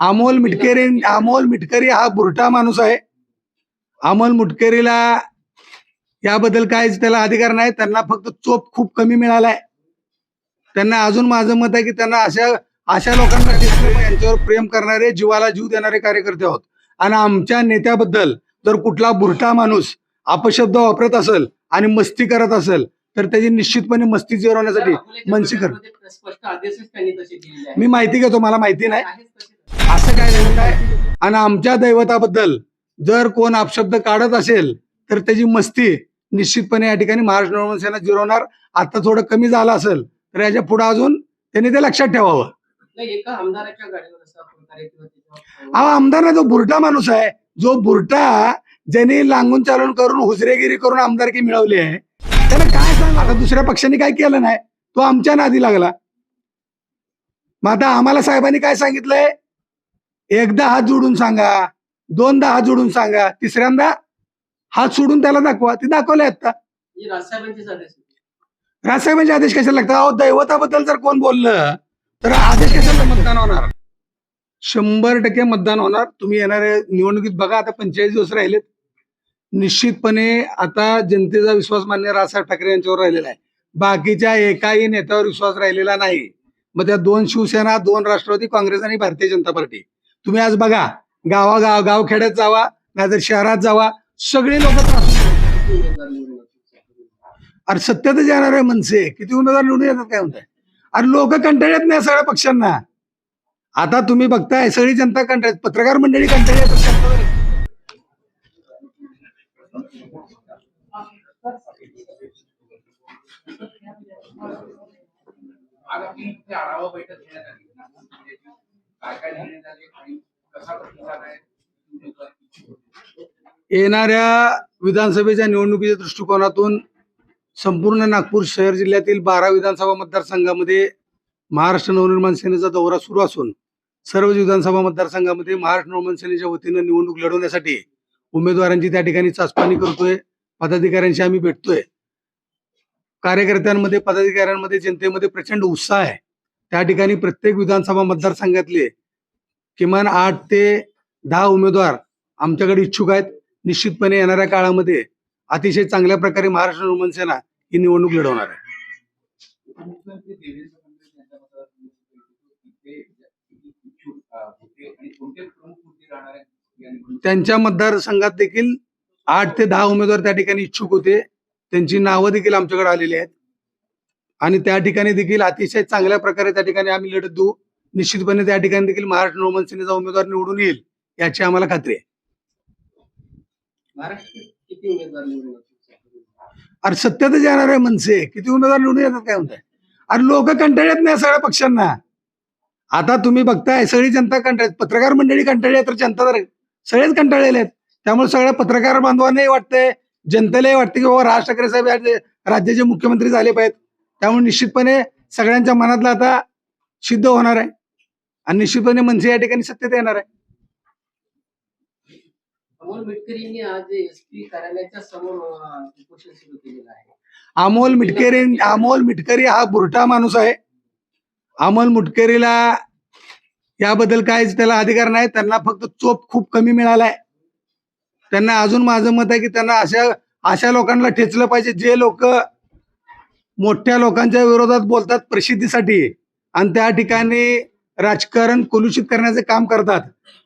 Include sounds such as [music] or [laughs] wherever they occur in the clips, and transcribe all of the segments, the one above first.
अमोल मिटकरी अमोल मिटकरी हा बुरटा माणूस आहे. अमोल मुटकरीला याबद्दल काहीच त्याला अधिकार नाही. त्यांना फक्त चोप खूप कमी मिळालाय. त्यांना अजून माझं मत आहे की त्यांना अशा अशा लोकांना यांच्यावर प्रेम करणारे जीवाला जीव देणारे कार्यकर्ते आहोत. आणि आमच्या नेत्याबद्दल जर कुठला बुरटा माणूस अपशब्द वापरत असेल आणि मस्ती करत असेल तर त्याची निश्चितपणे मस्ती जिरवण्यासाठी अकोल्याच्या मनसी कर. बैठकीमध्ये स्पष्ट आदेशच त्यांनी तसे दिलेले आहे मी माहिती घेतो मला माहिती नाही. असं काय काय आणि आमच्या दैवताबद्दल जर कोण अपशब्द काढत असेल तर त्याची मस्ती निश्चितपणे या ठिकाणी महाराष्ट्र नवमन सेना जिरवणार आता थोडं कमी झालं असेल तर याच्यापुढे अजून त्यांनी ते लक्षात ठेवावं. हा आमदार जो बुरटा माणूस आहे. जो बुरटा ज्यांनी लांगून चालून करून हुजरेगिरी करून आमदारकी मिळवली आहे त्याला काय सांग? आता दुसऱ्या पक्षाने काय केलं नाही? तो आमच्या नादी लागला. मग आता आम्हाला साहेबांनी काय सांगितलंय? एकदा हात जोडून सांगा. दोनदा हात जोडून सांगा. तिसऱ्यांदा हात सोडून त्याला दाखवा. ते दाखवले आता. राजसाहेबांचे आदेश कशाला लागतात? अहो दैवताबद्दल जर कोण बोललं तर आदेश कशाला मतदान होणार? शंभर टक्के मतदान होणार. तुम्ही येणाऱ्या निवडणुकीत बघा आता पंचेचाळीस दिवस राहिलेत. निश्चितपणे आता जनतेचा विश्वास मान्य राजसाहेब ठाकरे यांच्यावर राहिलेला आहे. बाकीच्या एकाही नेत्यावर विश्वास राहिलेला नाही. मग त्या दोन शिवसेना दोन राष्ट्रवादी काँग्रेस आणि भारतीय जनता पार्टी. तुम्ही आज बघा गावागाव गावखेड्यात जावा नाहीतर शहरात जावा सगळे लोक अरे सत्यातच येणार आहे मनसे किती उमेदवार निवडून येतात काय म्हणताय? अरे लोक कंटाळत नाही सगळ्या पक्षांना. आता तुम्ही बघताय सगळी जनता कंटाळत पत्रकार मंडळी कंटाळत आगामी इथे आढावा बैठक घेण्यात आली. काय काय निर्णय झाले आणि कसा प्रतिसाद आहे? येणाऱ्या विधानसभेच्या निवडणुकीच्या दृष्टिकोनातून संपूर्ण नागपूर शहर जिल्ह्यातील बारा विधानसभा मतदारसंघामध्ये महाराष्ट्र नवनिर्माण सेनेचा दौरा सुरू असून सर्व विधानसभा मतदारसंघामध्ये महाराष्ट्र नवनिर्माण सेनेच्या वतीनं निवडणूक लढवण्यासाठी उमेदवारांची त्या ठिकाणी चाचपणी करतोय. पदाधिकाऱ्यांशी आम्ही भेटतोय. कार्यकर्त्यांमध्ये पदाधिकाऱ्यांमध्ये जनतेमध्ये प्रचंड उत्साह आहे. त्या ठिकाणी प्रत्येक विधानसभा मतदारसंघातले किमान आठ ते दहा उमेदवार आमच्याकडे इच्छुक आहेत. निश्चितपणे येणाऱ्या काळामध्ये अतिशय चांगल्या प्रकारे महाराष्ट्र निर्माण सेना ही निवडणूक लढवणार आहे. त्यांच्या मतदारसंघात देखील आठ ते दहा उमेदवार त्या ठिकाणी इच्छुक होते. त्यांची नावं देखील आमच्याकडे आलेली आहेत. आणि त्या ठिकाणी देखील अतिशय चांगल्या प्रकारे त्या ठिकाणी आम्ही लढत देऊ. निश्चितपणे त्या ठिकाणी देखील महाराष्ट्र नवमन सेनेचा उमेदवार निवडून येईल याची आम्हाला खात्री आहे? अरे सत्यातच येणार आहे मनसे. किती उमेदवार निवडून येतात काय म्हणताय? अरे लोक कंटाळत नाही सगळ्या पक्षांना. आता तुम्ही बघताय सगळी जनता कंटाळत पत्रकार मंडळी कंटाळली तर जनता तर सगळेच कंटाळलेले आहेत. त्यामुळे सगळ्या पत्रकार बांधवांनाही वाटतंय जनतेलाही वाटतं की बाबा राज ठाकरे साहेब या राज्याचे मुख्यमंत्री झाले पाहिजेत. त्यामुळे निश्चितपणे सगळ्यांच्या मनातलं आता सिद्ध होणार आहे. आणि निश्चितपणे मनसे या ठिकाणी सत्तेत येणार आहे. अमोल मिटकरी अमोल मिटकरी हा बुरटा माणूस आहे. अमोल मुटकरीला याबद्दल काहीच त्याला अधिकार नाही. त्यांना फक्त चोप खूप कमी मिळालाय. त्यांना अजून माझं मत आहे की त्यांना अशा अशा लोकांना ठेचलं पाहिजे जे लोक मोठ्या लोकांच्या विरोधात बोलतात प्रसिद्धीसाठी आणि त्या ठिकाणी राजकारण कुलुषित करण्याचे काम करतात.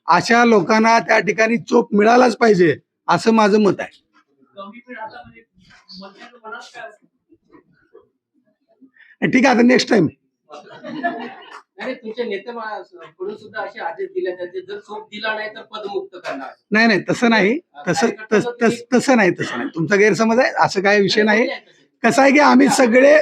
अशा लोकांना त्या ठिकाणी चोप मिळालाच पाहिजे असं माझं मत आहे. ठीक आहे आता नेक्स्ट टाइम नाही तुमच्या नेते पुढे सुद्धा असे आदेश दिले जाते जर चोप दिला नाही तर पदमुक्त करणार. नाही नाही तसं नाही. तसं तस- नाही तसं नाही. तुमचा गैरसमज आहे असं काही विषय नाही. कसं आहे की आम्ही सगळे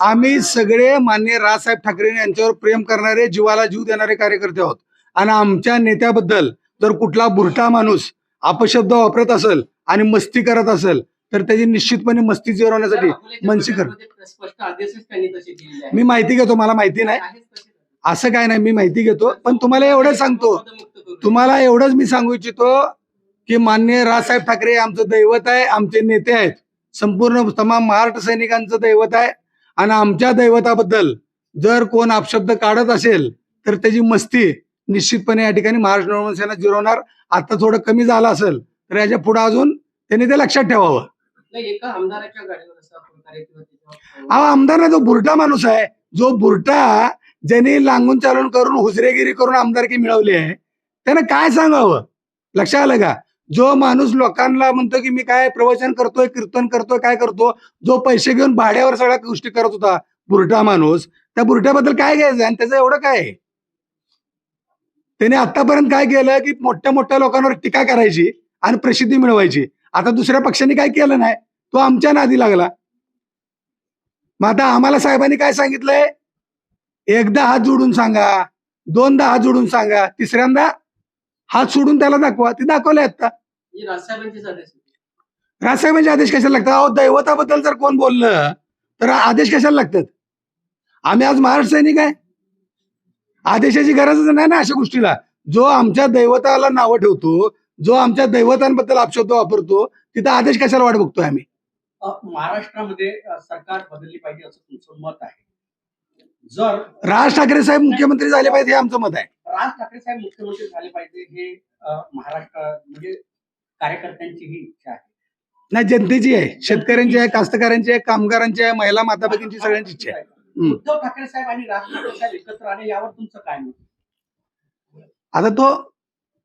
आम्ही सगळे मान्य राजसाहेब ठाकरे यांच्यावर प्रेम करणारे जीवाला जीव देणारे कार्यकर्ते आहोत. आणि आमच्या नेत्याबद्दल जर कुठला बुरटा माणूस अपशब्द वापरत असेल आणि मस्ती करत असेल तर त्याची निश्चितपणे मस्ती जिरवण्यासाठी मनसी कर. स्पष्ट आदेशच त्यांनी तसे दिलेले मी माहिती घेतो मला माहिती नाही. असं काय नाही मी माहिती घेतो. पण तुम्हाला एवढं सांगतो. तुम्हाला एवढंच मी सांगू इच्छितो की मान्य राजसाहेब ठाकरे आमचं दैवत आहे आमचे नेते आहेत. संपूर्ण तमाम महाराष्ट्र सैनिकांचं दैवत आहे. आणि आमच्या दैवताबद्दल जर कोण अपशब्द काढत असेल तर त्याची मस्ती निश्चितपणे या ठिकाणी महाराष्ट्र नवनिर्माण सेना जिरवणार. आता थोडं कमी झालं असेल तर याच्यापुढे अजून त्यांनी ते लक्षात ठेवावं. एका आमदाराच्या गाडीवर असा प्रकारे किंवा त्याच्यावर- अहो आमदार ना जो बुरटा माणूस आहे जो बुरटा ज्याने लांगून चालून करून हुसरेगिरी करून आमदारकी मिळवली आहे त्यानं काय सांगावं? लक्षात आलं का? जो माणूस लोकांना म्हणतो की मी काय प्रवचन करतोय कीर्तन करतोय काय करतो जो पैसे घेऊन भाड्यावर सगळ्या गोष्टी करत होता बुरटा माणूस त्या बुरट्याबद्दल काय घ्यायचं? आणि त्याचं एवढं काय? आहे? त्याने आतापर्यंत काय केलं की मोठ्या मोठ्या लोकांवर टीका करायची आणि प्रसिद्धी मिळवायची. आता दुसऱ्या पक्षाने काय केलं नाही? तो आमच्या नादी लागला. मग आता आम्हाला साहेबांनी काय सांगितलंय? एकदा हात जोडून सांगा दोनदा हात जोडून सांगा तिसऱ्यांदा हात सोडून त्याला दाखवा. ते दाखवले आता. राजसाहेबांचे आदेश कशाला लागतात? अहो दैवताबद्दल जर कोण बोललं तर आदेश कशाला लागतात? आम्ही आज महाराष्ट्र सैनिक आहे. आदेशाची गरजच नाही ना अशा गोष्टीला. जो आमच्या दैवताला नावं ठेवतो जो आमच्या दैवतांबद्दल अपशब्द वापरतो तिथं आदेश कशाला वाट बघतोय आम्ही? महाराष्ट्रामध्ये सरकार बदलली पाहिजे असं तुमचं मत आहे? जर राज ठाकरे साहेब मुख्यमंत्री झाले पाहिजे हे आमचं मत आहे. राज ठाकरे साहेब मुख्यमंत्री झाले पाहिजे हे महाराष्ट्र म्हणजे कार्यकर्त्यांची ही इच्छा आहे. नाही जनतेची आहे. शेतकऱ्यांची आहे कास्तकारांची आहे कामगारांची आहे महिला माता भगिनींची सगळ्यांची इच्छा आहे. उद्धव ठाकरे साहेब आणि राज ठाकरे साहेब एकत्र आले यावर तुमचं काय मत आता तो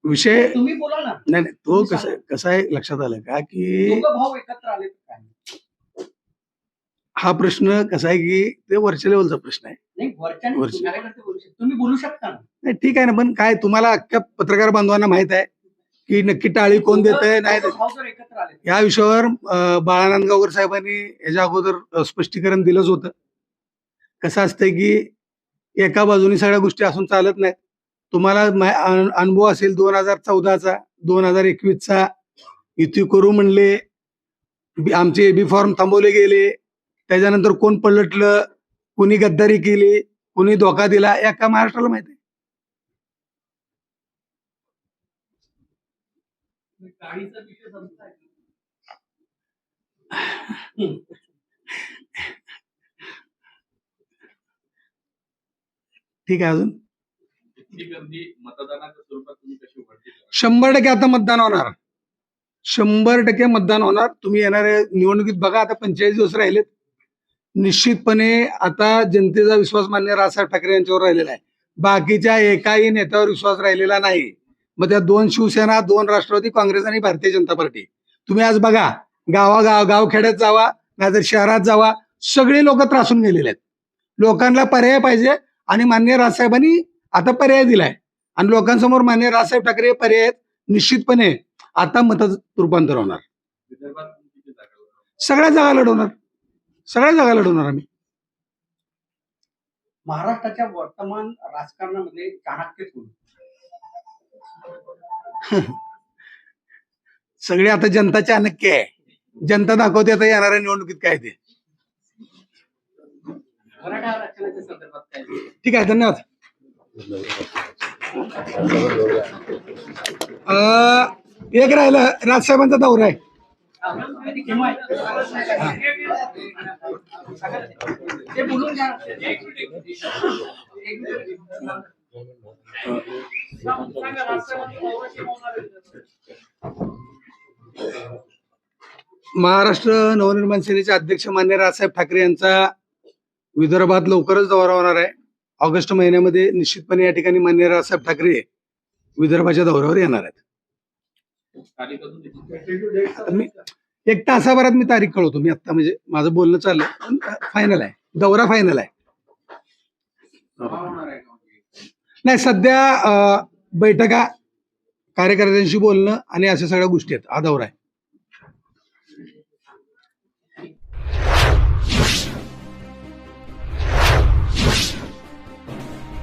विषय तुम्ही बोला ना. नाही नाही तो कसं कसं आहे लक्षात आलं का की दोघं भाऊ एकत्र आले तर काय? हा प्रश्न कसा आहे की ते वरच्या लेवलचा प्रश्न आहे. नाही वरच्या वरचे. कार्यकर्ते बोलू शकता. तुम्ही बोलू शकता ना. नाही ठीक आहे ना पण काय तुम्हाला अख्ख्या पत्रकार बांधवांना माहीत आहे की नक्की टाळी कोण देत आहे नाही दोघं भाऊ जर एकत्र आले या विषयावर अं, बाळानंद गावकर साहेबांनी याच्या अगोदर अं, स्पष्टीकरण दिलंच होतं. कसं असतंय की एका बाजूनी सगळ्या गोष्टी असून चालत नाहीत. तुम्हाला अनुभव असेल दोन हजार चौदाचा दोन हजार एकवीसचा. युती करू म्हणले आमचे बी फॉर्म थांबवले गेले. त्याच्यानंतर कोण पलटलं कुणी गद्दारी केली कुणी धोका दिला या का महाराष्ट्राला माहिती आहे. ठीक आहे अजून? शंभर टक्के आता मतदान होणार. शंभर टक्के मतदान होणार. तुम्ही येणाऱ्या निवडणुकीत बघा आता पंचेचाळीस दिवस राहिलेत. निश्चितपणे आता जनतेचा विश्वास मान्य राजसाहेब ठाकरे यांच्यावर राहिलेला आहे. बाकीच्या एकाही नेत्यावर विश्वास राहिलेला नाही. मग त्या दोन शिवसेना दोन राष्ट्रवादी काँग्रेस आणि भारतीय जनता पार्टी. तुम्ही आज बघा गावागाव गावखेड्यात जावा नाहीतर शहरात जावा सगळे लोक त्रासून गेलेले आहेत. लोकांना पर्याय पाहिजे आणि मान्य राजसाहेबांनी आता पर्याय दिलाय. आणि लोकांसमोर मान्य राजसाहेब ठाकरे हे पर्याय आहेत. निश्चितपणे आता मत रूपांतर होणार? सगळ्या जागा लढवणार. सगळ्या जागा लढवणार आम्ही. महाराष्ट्राच्या वर्तमान राजकारणामध्ये चाणक्य [laughs] सगळे आता जनताचे अनक्य आहे. जनता दाखवते आता येणाऱ्या निवडणुकीत काय ते. ठीक आहे धन्यवाद. अं, एक राहिलं राजसाहेबांचा दौरा आहे. महाराष्ट्र नवनिर्माण सेनेचे अध्यक्ष मान्य राजसाहेब ठाकरे यांचा विदर्भात लवकरच दौरा होणार आहे. ऑगस्ट महिन्यामध्ये निश्चितपणे या ठिकाणी मान्य रावसाहेब ठाकरे विदर्भाच्या दौऱ्यावर येणार आहेत. मी एक तासाभरात मी तारीख कळवतो. मी आता म्हणजे माझं बोलणं चाललं फायनल आहे. दौरा फायनल आहे. नाही सध्या बैठका कार्यकर्त्यांशी बोलणं आणि अशा सगळ्या गोष्टी आहेत. हा दौरा आहे.